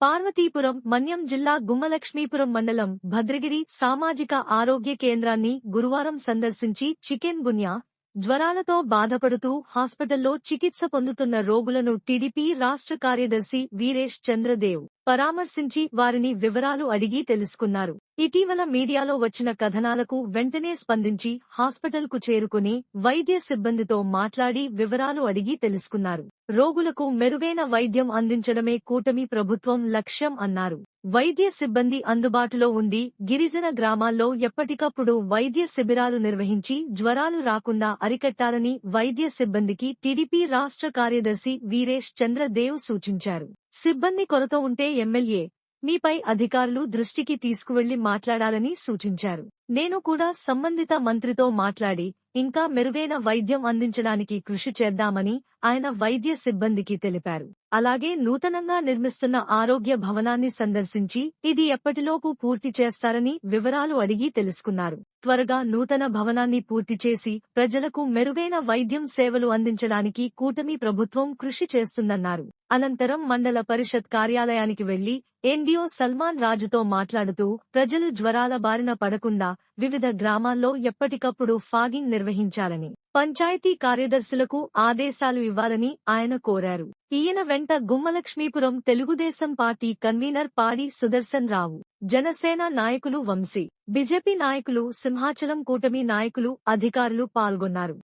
పార్వతీపురం మన్యం జిల్లా గుమ్మలక్ష్మీపురం మండలం భద్రగిరి సామాజిక ఆరోగ్య కేంద్రాన్ని గురువారం సందర్శించి చికెన్ గున్యా జ్వరాలతో బాధపడుతూ హాస్పిటల్లో చికిత్స పొందుతున్న రోగులను టీడీపీ రాష్ట్ర కార్యదర్శి వీరేష్ చంద్రదేవ్ పరామర్శించి వారిని వివరాలు అడిగి తెలుసుకున్నారు. ఇటీవల మీడియాలో వచ్చిన కథనాలకు వెంటనే స్పందించి హాస్పిటల్కు చేరుకుని వైద్య సిబ్బందితో మాట్లాడి వివరాలు అడిగి తెలుసుకున్నారు. రోగులకు మెరుగైన వైద్యం అందించడమే కూటమి ప్రభుత్వం లక్ష్యం అన్నారు. వైద్య సిబ్బంది అందుబాటులో ఉండి గిరిజన గ్రామాల్లో ఎప్పటికప్పుడు వైద్య శిబిరాలు నిర్వహించి జ్వరాలు రాకుండా అరికట్టాలని వైద్య సిబ్బందికి టీడీపీ రాష్ట్ర కార్యదర్శి వీరేష్ చంద్రదేవ్ సూచించారు. సిబ్బంది కొరత ఉంటే ఎమ్మెల్యే మీపై అధికారులు దృష్టికి తీసుకువెళ్ళి మాట్లాడాలని సూచించారు. నేను కూడా సంబంధిత మంత్రితో మాట్లాడి ఇంకా మెరుగైన వైద్యం అందించడానికి కృషి చేద్దామని ఆయన వైద్య సిబ్బందికి తెలిపారు. అలాగే నూతనంగా నిర్మిస్తున్న ఆరోగ్య భవనాన్ని సందర్శించి ఇది ఎప్పటిలోపు పూర్తి చేస్తారని వివరాలు అడిగి తెలుసుకున్నారు. త్వరగా నూతన భవనాన్ని పూర్తి చేసి ప్రజలకు మెరుగైన వైద్యం సేవలు అందించడానికి కూటమి ప్రభుత్వం కృషి చేస్తుందన్నారు. అనంతరం మండల పరిషత్ కార్యాలయానికి వెళ్ళి ఎన్డీఓ సల్మాన్ రాజుతో మాట్లాడుతూ ప్రజలు జ్వరాల బారిన పడకుండా వివిధ గ్రామాల్లో ఎప్పటికప్పుడు ఫాగింగ్ నిర్వహించాలని పంచాయతీ కార్యదర్శులకు ఆదేశాలు ఇవ్వాలని ఆయన కోరారు. ఈయన వెంట గుమ్మలక్ష్మీపురం తెలుగుదేశం పార్టీ కన్వీనర్ పాడి సుదర్శన్ రావు జనసేన నాయకులు వంశీ బీజేపీ నాయకులు సింహాచలం కూటమి నాయకులు అధికారులు పాల్గొన్నారు.